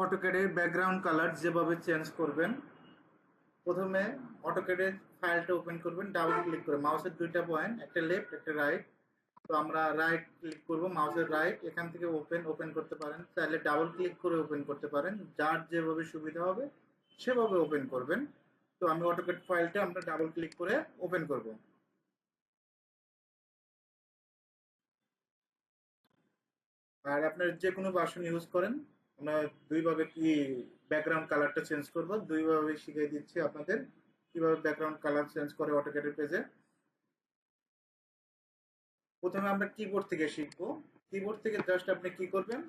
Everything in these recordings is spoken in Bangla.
অটোক্যাডের ব্যাকগ্রাউন্ড কালার যেভাবে চেঞ্জ করবেন, প্রথমে অটোক্যাডের ফাইলটা ওপেন করবেন ডাবল ক্লিক করে মাউসের দুইটা পয়েন্ট একটা লেফট একটা রাইট তো আমরা রাইট ক্লিক করব মাউসের রাইট এখান থেকে ওপেন ওপেন করতে পারেন। চাইলে ডাবল ক্লিক করে ওপেন করতে পারেন। যার যেভাবে সুবিধা হবে, সেভাবে ওপেন করবেন। তো আমি অটোক্যাড ফাইলটা আমরা ডাবল ক্লিক করে ওপেন করব। আর আপনার যে কোনো ভার্সন ইউজ করেন। আমরা দুইভাবে কি ব্যাকগ্রাউন্ড কালারটা চেঞ্জ করব? দুইভাবে শিখিয়ে দিচ্ছি আপনাদের কীভাবে ব্যাকগ্রাউন্ড কালার চেঞ্জ করে অটোক্যাডের পেজে প্রথমে আমরা কিবোর্ড থেকে শিখব। কিবোর্ড থেকে জাস্ট আপনি কি করবেন?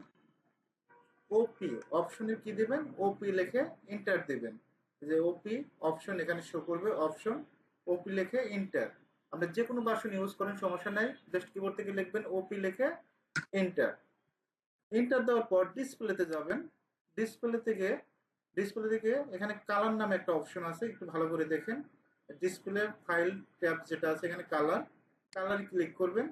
ওপি অপশনে কি দিবেন? ওপি লিখে এন্টার দিবেন। যে ওপি অপশন এখানে শো করবে অপশন ওপি লিখে এন্টার আপনি যে কোনো ভার্সন ইউজ করেন, সমস্যা নাই। জাস্ট কিবোর্ড থেকে লিখবেন ওপি লিখে এন্টার এন্টার দেওয়ার পর ডিসপ্লেতে যাবেন। ডিসপ্লে থেকে ডিসপ্লে থেকে এখানে কালার নামে একটা অপশন আছে, একটু ভালো করে দেখেন। ডিসপ্লে ফাইল ট্যাব যেটা আছে, এখানে কালার কালার ক্লিক করবেন।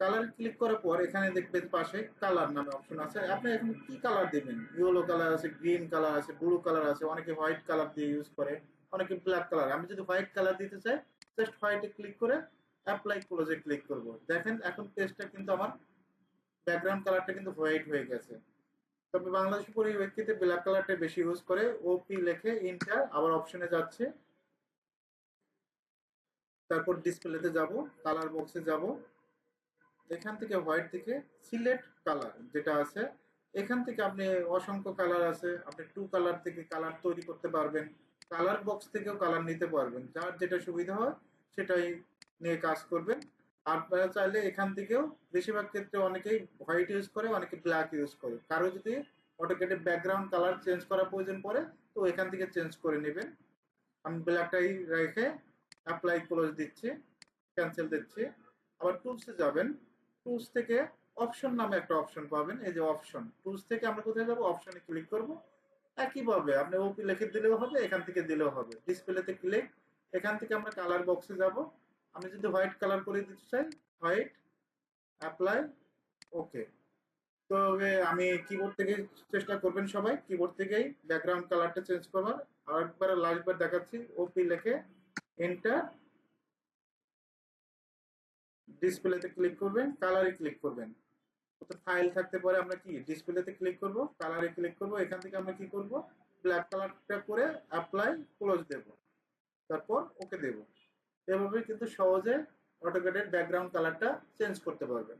কালার ক্লিক করার পর এখানে দেখবেন পাশে কালার নামে অপশন আছে। আপনি এখন কি কালার দিবেন? ইয়েলো কালার আছে গ্রিন কালার আছে ব্লু কালার আছে, অনেকে হোয়াইট কালার দিয়ে ইউজ করে, অনেকে ব্ল্যাক কালার আমি যদি হোয়াইট কালার দিতে চাই জাস্ট হোয়াইটে ক্লিক করে অ্যাপ্লাই ক্লোজে ক্লিক করব। দেখেন, এখন পেজটা কিন্তু আমার ব্যাকগ্রাউন্ড কালারটা কিন্তু হোয়াইট হয়ে গেছে। তবে বাংলাদেশি পরিপ্রেক্ষিতে ব্ল্যাক কালারটা বেশি ইউজ করে ওপি লেখে ইন্টার আবার অপশনে যাচ্ছে। তারপর ডিসপ্লেতে যাব কালার বক্সে যাব। এখান থেকে হোয়াইট থেকে সিলেক্ট কালার যেটা আছে। এখান থেকে আপনি অসংখ্য কালার আছে, আপনি টু কালার থেকে কালার তৈরি করতে পারবেন। কালার বক্স থেকেও কালার নিতে পারবেন। যার যেটা সুবিধা হয়, সেটাই নিয়ে কাজ করবেন। আপনারা চাইলে এখান থেকেও বেশিরভাগ ক্ষেত্রে অনেকেই হোয়াইট ইউজ করে, অনেকে ব্ল্যাক ইউজ করে। কারও যদি অটোকেটে ব্যাকগ্রাউন্ড কালার চেঞ্জ করার প্রয়োজন পড়ে, তো এখান থেকে চেঞ্জ করে নেবেন। আমি ব্ল্যাকটাই রেখে অ্যাপ্লাই ক্লোজ দিচ্ছি ক্যান্সেল দিচ্ছি। আবার টুলসে যাবেন। টুলস থেকে অপশন নামে একটা অপশন পাবেন, এই যে অপশন টুলস থেকে আমরা কোথায় যাব? অপশনে ক্লিক করব। একইভাবে আপনি ওপি লিখে দিলেও হবে, এখান থেকে দিলেও হবে। ডিসপ্লেতে ক্লিক এখান থেকে আমরা কালার বক্সে যাব। আমি যদি হোয়াইট কালার করে দিতে চাই, হোয়াইট, অ্যাপ্লাই, ওকে। তো আমি কিবোর্ড থেকে চেষ্টা করবেন সবাই কিবোর্ড থেকেই ব্যাকগ্রাউন্ড কালারটা চেঞ্জ করবার আর একবার লাস্টবার দেখাচ্ছি ওপি লিখে এন্টার ডিসপ্লেতে ক্লিক করবেন কালারে ক্লিক করবেন। ফাইল থাকতে পারে আমরা কি ডিসপ্লেতে ক্লিক করব কালারে ক্লিক করব, এখান থেকে আমরা কি করব ব্ল্যাক কালারটা করে অ্যাপ্লাই ক্লোজ দেব। তারপর ওকে দেব। এভাবে কিন্তু সহজে অটোকেটের ব্যাকগ্রাউন্ড কালারটা চেঞ্জ করতে পারবেন।